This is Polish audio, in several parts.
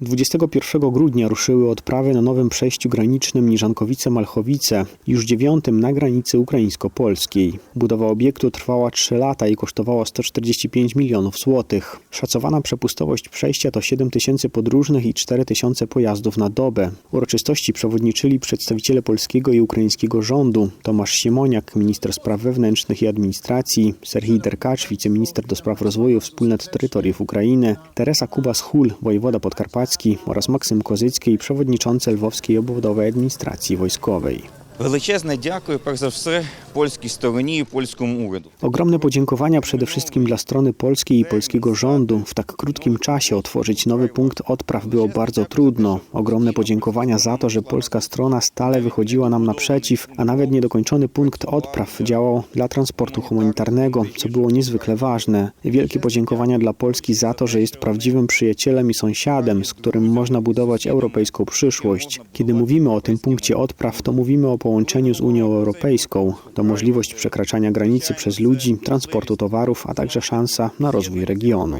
21 grudnia ruszyły odprawy na nowym przejściu granicznym Niżankowice-Malchowice, już dziewiątym na granicy ukraińsko-polskiej. Budowa obiektu trwała 3 lata i kosztowała 145 milionów złotych. Szacowana przepustowość przejścia to 7 tysięcy podróżnych i 4 tysiące pojazdów na dobę. Uroczystości przewodniczyli przedstawiciele polskiego i ukraińskiego rządu, Tomasz Siemoniak, minister spraw wewnętrznych i administracji, Serhii Derkacz, wiceminister do spraw rozwoju wspólnot terytoriów Ukrainy, Teresa Kubas-Hul, wojewoda podkarpacki oraz Maksym Kozycki, przewodniczący Lwowskiej obwodowej administracji wojskowej. Величезне дякую, перш за все, польській стороні і польському уряду. Ogromne podziękowania przede wszystkim dla strony polskiej i polskiego rządu. W tak krótkim czasie otworzyć nowy punkt odpraw było bardzo trudno. Ogromne podziękowania za to, że polska strona stale wychodziła nam naprzeciw, a nawet niedokończony punkt odpraw działał dla transportu humanitarnego, co było niezwykle ważne. Wielkie podziękowania dla Polski za to, że jest prawdziwym przyjacielem i sąsiadem, z którym można budować europejską przyszłość. Kiedy mówimy o tym punkcie odpraw, to mówimy o połączeniu z Unią Europejską. To możliwość przekraczania granicy przez ludzi, transportu towarów, a także szansa na rozwój regionu.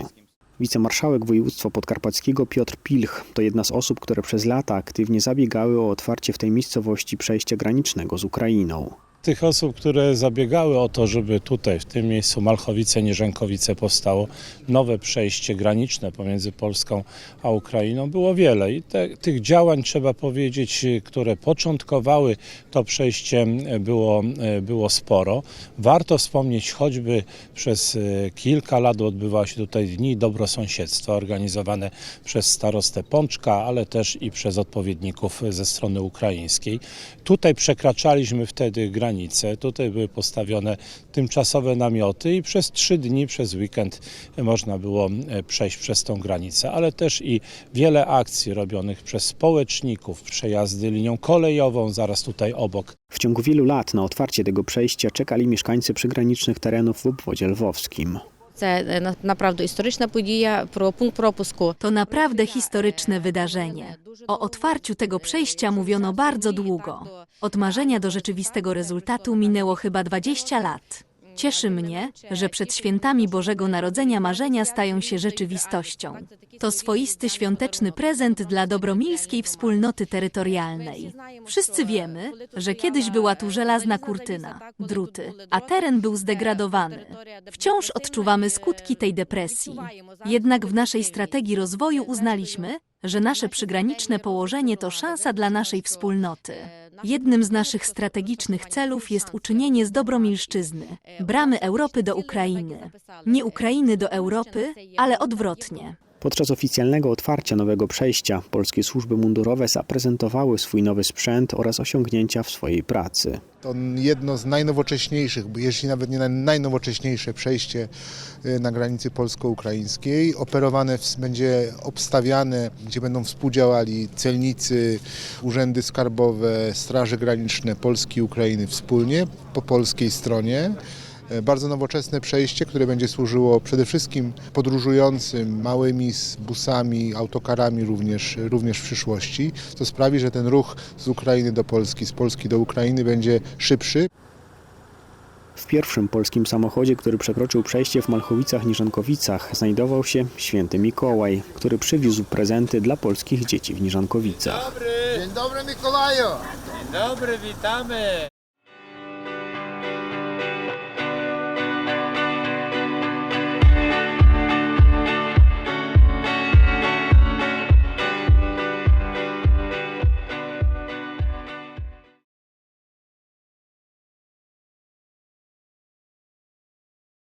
Wicemarszałek województwa podkarpackiego Piotr Pilch to jedna z osób, które przez lata aktywnie zabiegały o otwarcie w tej miejscowości przejścia granicznego z Ukrainą. Tych osób, które zabiegały o to, żeby tutaj, w tym miejscu Malchowice, Nierzękowice powstało nowe przejście graniczne pomiędzy Polską a Ukrainą, było wiele. I te, tych działań, trzeba powiedzieć, które początkowały to przejście, było, było sporo. Warto wspomnieć, choćby przez e, kilka lat odbywały się tutaj Dni Dobrosąsiedztwa, organizowane przez starostę Pączka, ale też i przez odpowiedników ze strony ukraińskiej. Tutaj przekraczaliśmy wtedy tutaj były postawione tymczasowe namioty i przez trzy dni, przez weekend można było e, przejść przez tą granicę, ale też i wiele akcji robionych przez społeczników, przejazdy linią kolejową zaraz tutaj obok. W ciągu wielu lat na otwarcie tego przejścia czekali mieszkańcy przygranicznych terenów w obwodzie lwowskim. Це е, на- направду історична подія про пункт пропуску. To naprawdę historyczne wydarzenie. O otwarciu tego przejścia mówiono bardzo długo. Od marzenia do rzeczywistego rezultatu minęło chyba 20 lat. Cieszy mnie, że przed świętami Bożego Narodzenia marzenia stają się rzeczywistością. To swoisty świąteczny prezent dla dobromilskiej wspólnoty terytorialnej. Wszyscy wiemy, że kiedyś była tu żelazna kurtyna, druty, a teren był zdegradowany. Wciąż odczuwamy skutki tej depresji. Jednak w naszej strategii rozwoju uznaliśmy, że nasze przygraniczne położenie to szansa dla naszej wspólnoty. Jednym z naszych strategicznych celów jest uczynienie z Dobromilszczyzny bramy Europy do Ukrainy. Nie Ukrainy do Europy, ale odwrotnie. Podczas oficjalnego otwarcia nowego przejścia polskie służby mundurowe zaprezentowały swój nowy sprzęt oraz osiągnięcia w swojej pracy. To jedno z najnowocześniejszych, jeśli nawet nie naj- najnowocześniejsze przejście y, na granicy polsko-ukraińskiej. Operowane będzie obstawiane, gdzie będą współdziałali celnicy, urzędy skarbowe, straże graniczne Polski i Ukrainy wspólnie po polskiej stronie. E, Bardzo nowoczesne przejście, które będzie służyło przede wszystkim podróżującym małymi z busami, autokarami również, również w przyszłości. To sprawi, że ten ruch z Ukrainy do Polski, z Polski do Ukrainy będzie szybszy. W pierwszym polskim samochodzie, który przekroczył przejście w Malchowicach-Niżankowicach, znajdował się święty Mikołaj, który przywiózł prezenty dla polskich dzieci w Niżankowicach. Dzień dobry Mikołaju! Dobry, witamy!